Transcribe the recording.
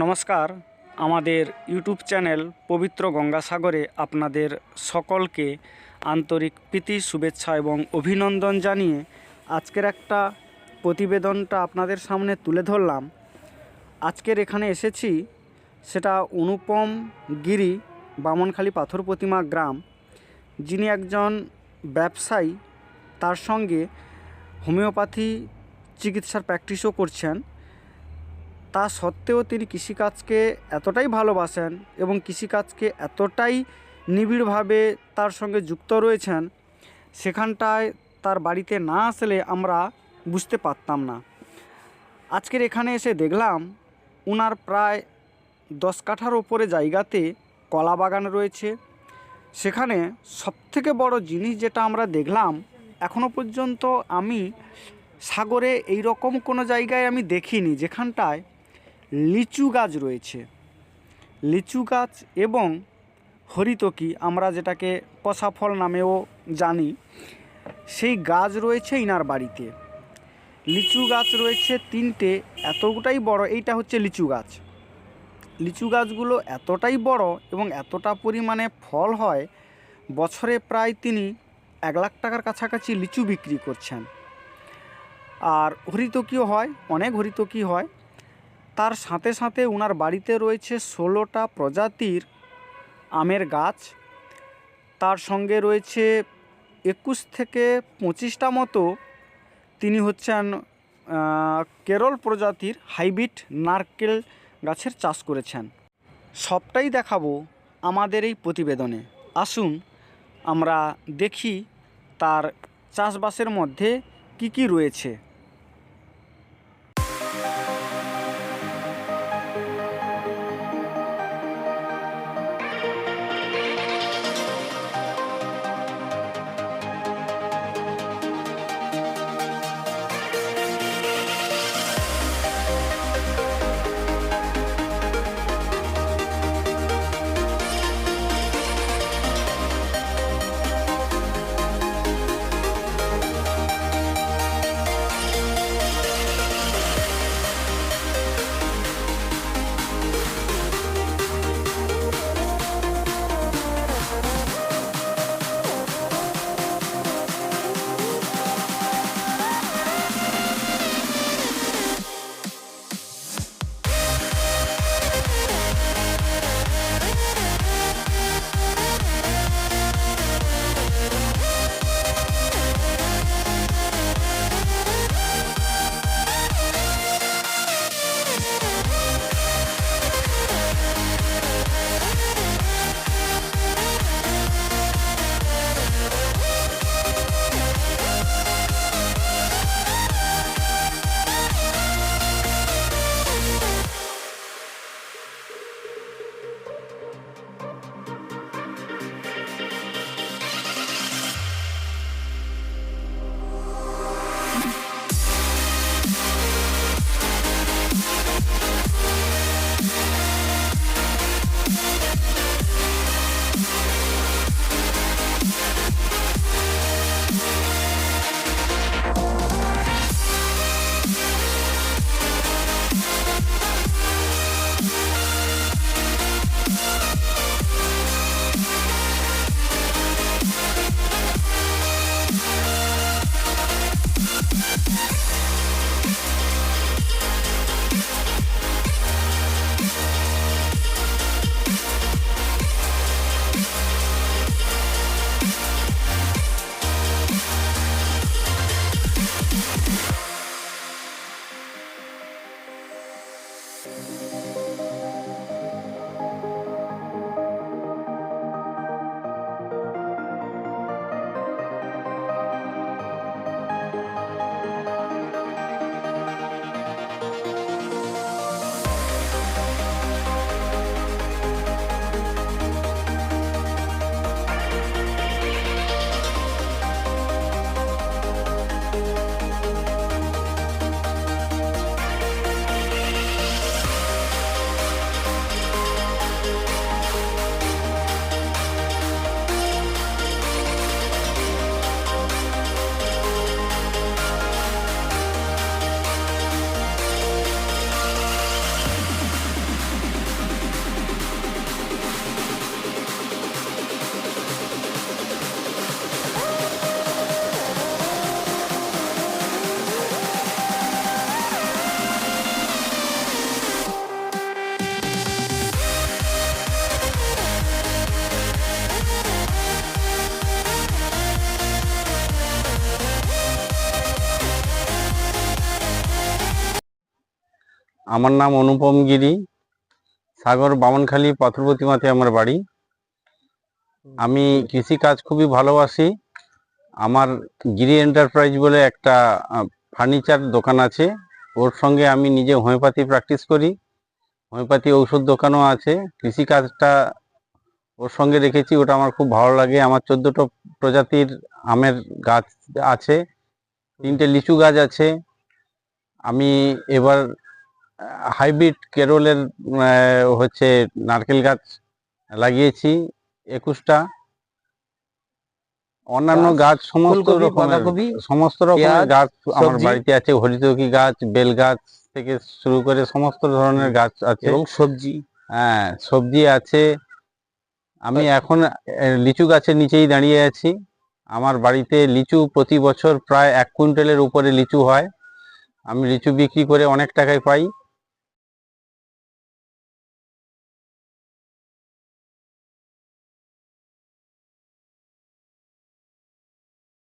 নমস্কার। আমাদের YouTube channel পবিত্র গঙ্গাসাগরে আপনাদের সকলকে আন্তরিক প্রীতি, শুভেচ্ছা এবং অভিনন্দন জানিয়ে আজকের একটা প্রতিবেদনটা আপনাদের সামনে তুলে ধরলাম। আজকের এখানে এসেছি, সেটা অনুপম গিরি, বামনখালী পাথর প্রতিমা গ্রাম। যিনি একজন ব্যবসায়ী, তার সঙ্গে হোমিওপ্যাথি চিকিৎসার প্র্যাকটিসও করছেন। তা সত্ত্বেও তিনি কৃষিকাজকে এতটাই ভালোবাসেন এবং কৃষিকাজকে এতটাই নিবিড়ভাবে তার সঙ্গে যুক্ত রয়েছেন, সেখানটায় তার বাড়িতে না আসলে আমরা বুঝতে পারতাম না। আজকের এখানে এসে দেখলাম, উনার প্রায় দশ কাঠার ওপরে জায়গাতে কলা বাগান রয়েছে। সেখানে সবথেকে বড় জিনিস যেটা আমরা দেখলাম, এখনও পর্যন্ত আমি সাগরে এই রকম কোনো জায়গায় আমি দেখিনি, যেখানটায় লিচু গাছ রয়েছে। লিচু গাছ এবং হরিতকি, আমরা যেটাকে পশা ফল নামেও জানি, সেই গাছ রয়েছে ইনার বাড়িতে। লিচু গাছ রয়েছে তিনটে, এতটাই বড়, এইটা হচ্ছে লিচু গাছ। লিচু গাছগুলো এতটাই বড় এবং এতটা পরিমাণে ফল হয়, বছরে প্রায় তিনি এক লাখ টাকার কাছাকাছি লিচু বিক্রি করছেন। আর হরিতকিও হয়, অনেক হরিতকি হয়। তার সাথে সাথে ওনার বাড়িতে রয়েছে ষোলোটা প্রজাতির আমের গাছ। তার সঙ্গে রয়েছে একুশ থেকে পঁচিশটা মতো। তিনি হচ্ছেন কেরল প্রজাতির হাইব্রিড নারকেল গাছের চাষ করেছেন। সবটাই দেখাবো আমাদের এই প্রতিবেদনে। আসুন আমরা দেখি তার চাষবাসের মধ্যে কি কি রয়েছে। আমার নাম অনুপম গিরি। সাগর বামনখালী পাথরপতিমাতে আমার বাড়ি। আমি কৃষিকাজ খুবই ভালোবাসি। আমার গিরি এন্টারপ্রাইজ বলে একটা ফার্নিচার দোকান আছে। ওর সঙ্গে আমি নিজে হোমিওপ্যাথি প্র্যাকটিস করি। হোমিওপ্যাথি ঔষধ দোকানও আছে। কৃষিকাজটা ওর সঙ্গে রেখেছি, ওটা আমার খুব ভালো লাগে। আমার চোদ্দোটা প্রজাতির আমের গাছ আছে। তিনটে লিচু গাছ আছে। আমি এবার হাইব্রিড কেরলের হচ্ছে নারকেল গাছ লাগিয়েছি একুশটা। অন্যান্য গাছ, সমস্ত রকমের সমস্ত রকমের গাছ আমার বাড়িতে আছে হরিতকি গাছ বেল গাছ থেকে শুরু করে সমস্ত ধরনের গাছ আছে। এবং সবজি। হ্যাঁ সবজি আছে। আমি এখন লিচু গাছের নিচেই দাঁড়িয়ে আছি। আমার বাড়িতে লিচু প্রতি বছর প্রায় এক কুইন্টালের উপরে লিচু হয়। আমি লিচু বিক্রি করে অনেক টাকায় পাই।